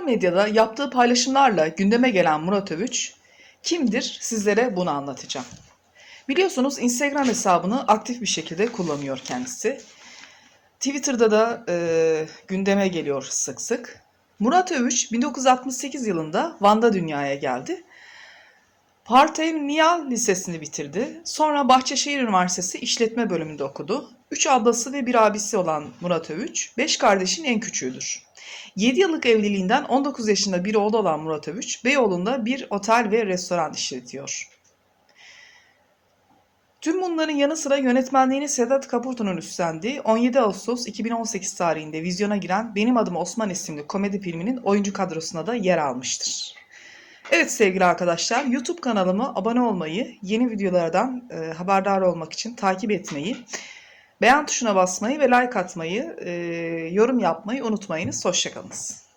Sosyal medyada yaptığı paylaşımlarla gündeme gelen Murat Övüç kimdir? Sizlere bunu anlatacağım. Biliyorsunuz Instagram hesabını aktif bir şekilde kullanıyor kendisi. Twitter'da da e, gündeme geliyor sık sık. Murat Övüç 1968 yılında Van'da dünyaya geldi. Partem Nihal Lisesi'ni bitirdi. Sonra Bahçeşehir Üniversitesi İşletme Bölümünde okudu. Üç ablası ve bir abisi olan Murat Övüç, beş kardeşin en küçüğüdür. 7 yıllık evliliğinden 19 yaşında bir oğlu olan Murat Övüç, Beyoğlu'nda bir otel ve restoran işletiyor. Tüm bunların yanı sıra yönetmenliğini Sedat Kapurtu'nun üstlendiği 17 Ağustos 2018 tarihinde vizyona giren Benim Adım Osman isimli komedi filminin oyuncu kadrosuna da yer almıştır. Evet sevgili arkadaşlar, YouTube kanalıma abone olmayı, yeni videolardan e, haberdar olmak için takip etmeyi, beğen tuşuna basmayı ve like atmayı, e, yorum yapmayı unutmayınız. Hoşçakalınız.